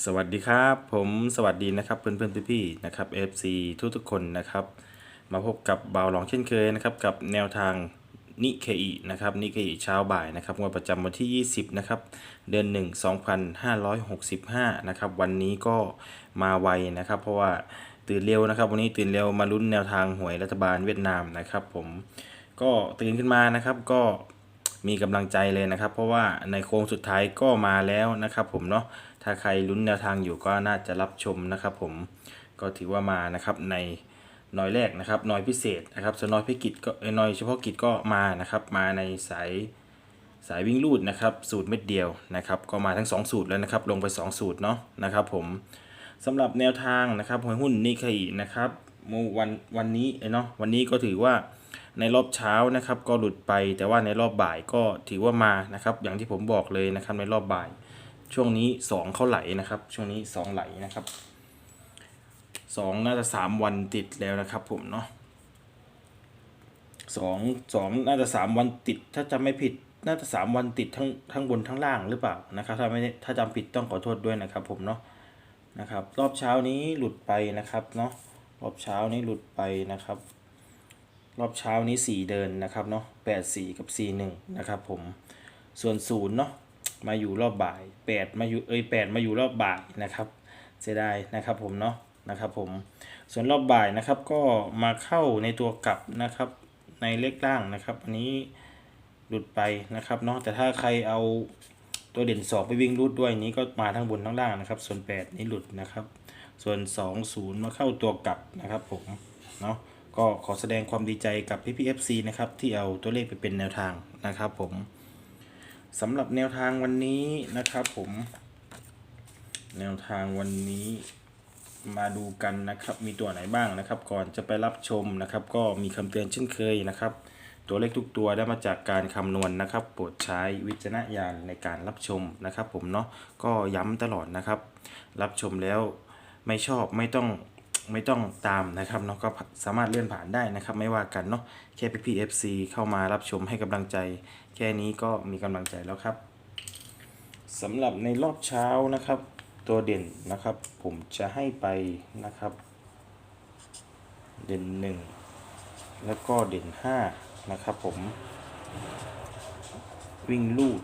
สวัสดีครับ ผมสวัสดีนะครับเพื่อนเพื่อนๆพี่นะครับ FC ทุกทุกคนนะครับ มาพบกับบาวหลองเช่นเคยนะครับ กับแนวทางนิเคอีนะครับนิเคอีเช้าบ่ายนะครับงวดประจำวันที่ 20นะครับเดือน 1 2565นะครับวันนี้ก็มาไวนะครับ เพราะว่าตื่นเร็วนะครับ วันนี้ตื่นเร็วมาลุ้นแนวทางหวยรัฐบาลเวียดนามนะครับ ผมก็ตื่นขึ้นมานะครับก็ มีกำลังใจเลยนะครับ เพราะว่าในโค้งสุดท้ายก็มาแล้วนะครับ ผมเนาะถ้าใครลุ้นแนวทางอยู่ก็น่าจะรับชมนะครับ ผมก็ถือว่ามานะครับในน้อยแรกนะครับน้อยพิเศษนะครับส่วนน้อยพิกิจก็เอ้น้อยเฉพาะกิจก็มานะครับมาในสายสายวิ่งลูดนะครับสูตรเม็ดเดียวนะครับก็มาทั้ง 2 สูตรแล้วนะครับลงไป 2 สูตรเนาะนะครับผมสำหรับแนวทางนะครับหวยหุ้นนิเคอีนะครับเมื่อวันวันนี้เนาะวันนี้ก็ถือว่า ในรอบเช้านะครับ ก็หลุดไป แต่ว่าในรอบบ่ายก็ถือว่ามานะครับ อย่างที่ผมบอกเลยนะครับ ในรอบบ่าย ช่วงนี้ 2 เข้าไหลนะครับ ช่วงนี้ 2 ไหลนะครับ 2 น่าจะ 3 วันติดแล้วนะครับผมเนาะสองสองน่าจะ3วันติดถ้าจำไม่ผิดน่าจะ3วันติดทั้งทั้งบนทั้งล่างหรือเปล่านะครับ ถ้าไม่ถ้าจำผิดต้องขอโทษด้วยนะครับ ผมเนาะนะครับ รอบเช้านี้หลุดไปนะครับเนาะรอบเช้านี้หลุดไปนะครับ รอบเช้านี้ 4 เดินนะครับเนาะ8 4กับ4 1นะครับผม ส่วนศูนย์เนาะมาอยู่รอบบ่าย 8 มาอยู่เอ้ย8มาอยู่รอบบ่ายนะครับเสียดายนะครับผมเนาะนะครับผม ส่วนรอบบ่ายนะครับก็มาเข้าในตัวกลับนะครับในเลขล่างนะครับ อันนี้หลุดไปนะครับเนาะแต่ถ้าใครเอาตัวเด่นสองไปวิ่งรูดด้วยนี้ก็มาทั้งบนทั้งล่างนะครับ ส่วน 8 นี้หลุดนะครับ ส่วน 2 0 มาเข้าตัวกลับนะครับผมเนาะ ก็ขอแสดงความดีใจกับพี่พีเอฟซีนะครับ ที่เอาตัวเลขไปเป็นแนวทางนะครับผมสำหรับแนวทางวันนี้นะครับผม แนวทางวันนี้มาดูกันนะครับ มีตัวไหนบ้างนะครับ ก่อนจะไปรับชมนะครับ ก็มีคำเตือนเช่นเคยนะครับ ตัวเลขทุกตัวได้มาจากการคำนวณนะครับ โปรดใช้วิจารณญาณในการรับชมนะครับ ผมเนาะก็ย้ำตลอดนะครับ รับชมแล้วไม่ชอบไม่ต้อง ไม่ต้องตามนะครับเนาะก็สามารถเลื่อนผ่านได้นะครับ ไม่ว่ากันเนาะแค่พี่พีเอฟซีเข้ามารับชมให้กำลังใจ แค่นี้ก็มีกำลังใจแล้วครับสำหรับในรอบเช้านะครับ ตัวเด่นนะครับ ผมจะให้ไปนะครับ เด่นหนึ่งแล้วก็เด่นห้านะครับ ผม วิ่งลูด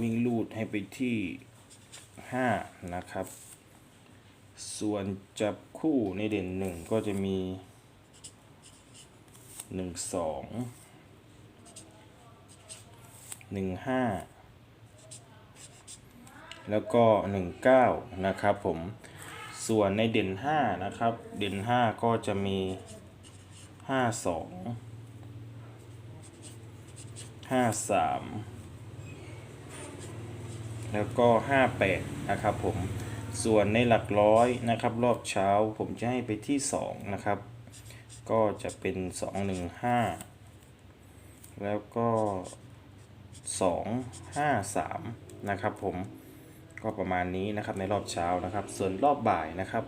วิ่งลูดให้ไปที่ห้านะครับ ส่วนจับคู่ในเด่นหนึ่งก็จะมีหนึ่งสองหนึ่งห้าแล้วก็หนึ่งเก้านะครับผมส่วนในเด่นห้านะครับ เด่นห้าก็จะมีห้าสองห้าสามแล้วก็ห้าแปดนะครับผม ส่วนในหลักร้อยนะครับ รอบเช้าผมจะให้ไปที่สองนะครับ ก็จะเป็นสองหนึ่งห้าแล้วก็สองห้าสามนะครับผมก็ประมาณนี้นะครับในรอบเช้านะครับ ส่วนรอบบ่ายนะครับ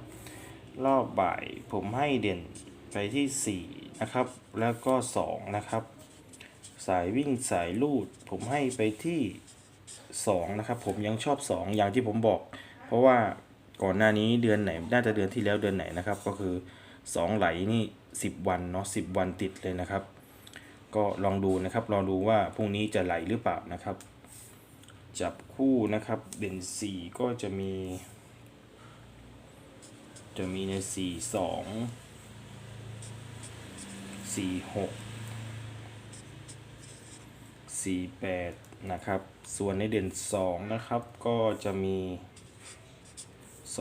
รอบบ่ายผมให้เด่นไปที่สี่นะครับแล้วก็สองนะครับ สายวิ่งสายลูด ผมให้ไปที่2นะครับผมยังชอบ 2 อย่างที่ผมบอก ราะว่าก่อนหน้านี้เดือนไหน น่าจะเดือนที่แล้วเดือนไหนนะครับ ก็คือ 2 ไหลนี่ 10 วันเนาะ10 วันติดเลยนะครับ ก็ลองดูนะครับลองดูว่าพรุ่งนี้จะไหลหรือเปล่านะครับ จับคู่นะครับเด่น4 ก็จะมี จะมีใน 4 2 4 6 48 นะครับ ส่วนในเด่น 2 นะครับ ก็จะมี 21 25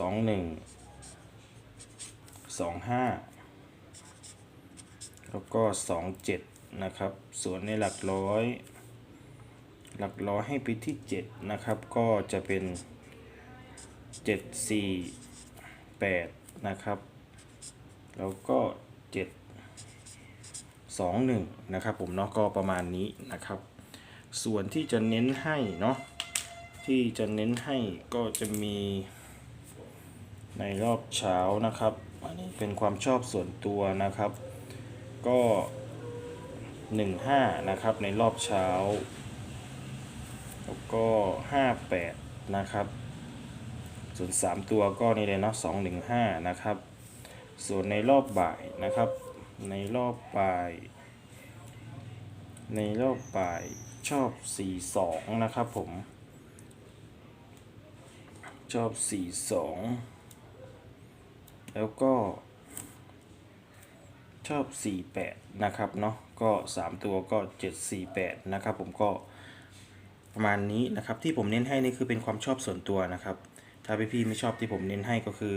แล้วก็27นะครับ ส่วนในหลักร้อย หลักร้อยให้ไปที่7นะครับ ก็จะเป็น7 4 8นะครับ แล้วก็7 2 1นะครับผมเนาะก็ประมาณนี้นะครับ ส่วนที่จะเน้นให้เนาะที่จะเน้นให้ก็จะมี ในรอบเช้านะครับ อันนี้เป็นความชอบส่วนตัวนะครับ ก็ 15 นะครับ ในรอบเช้า แล้วก็ 58 นะครับ ส่วน 3 ตัวก็นี่เลยเนาะ215 นะครับ ส่วนในรอบบ่ายนะครับ ในรอบบ่าย ในรอบบ่ายชอบ 42 นะครับผม ชอบ 42 แล้วก็ ชอบ 48 นะครับเนาะก็ 3 ตัวก็ 748 นะครับผมก็ประมาณนี้นะครับที่ผมเน้นให้นี่คือเป็นความชอบส่วนตัวนะครับ ถ้าพี่ๆไม่ชอบที่ผมเน้นให้ก็คือ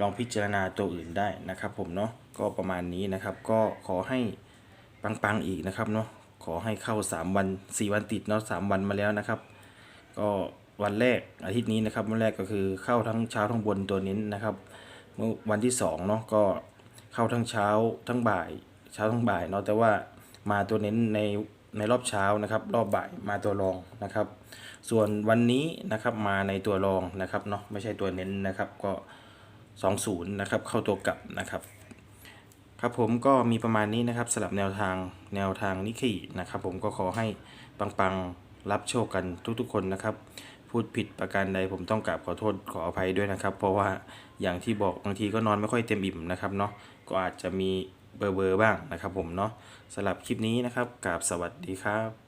ลองพิจารณาตัวอื่นได้นะครับ ผมเนาะก็ประมาณนี้นะครับ ก็ขอให้ปังๆอีกนะครับเนาะขอให้เข้า 3 วัน 4 วันติดเนาะ3วันมาแล้วนะครับ ก็วันแรกอาทิตย์นี้นะครับวันแรกก็คือเข้าทั้งเช้าทั้งบนตัวเน้นนะครับ เมื่อวันที่2เนาะก็เข้าทั้งเช้าทั้งบ่ายเช้าทั้งบ่ายเนาะแต่ว่ามาตัวเน้นในในรอบเช้านะครับ รอบบ่ายมาตัวรองนะครับ ส่วนวันนี้นะครับมาในตัวรองนะครับเนาะไม่ใช่ตัวเน้นนะครับก็ 20นะครับเข้าตัวกลับนะครับ ครับผมก็มีประมาณนี้นะครับสำหรับแนวทางแนวทางนิกเกินะครับ ผมก็ขอให้ปังๆรับโชคกันทุกๆคนนะครับ พูดผิดประการใดผมต้องกราบขอโทษขออภัยด้วยนะครับ เพราะว่าอย่างที่บอกบางทีก็นอนไม่ค่อยเต็มอิ่มนะครับเนาะก็อาจจะมีเบอร์เบอร์บ้างนะครับผมเนาะสำหรับคลิปนี้นะครับกราบสวัสดีครับ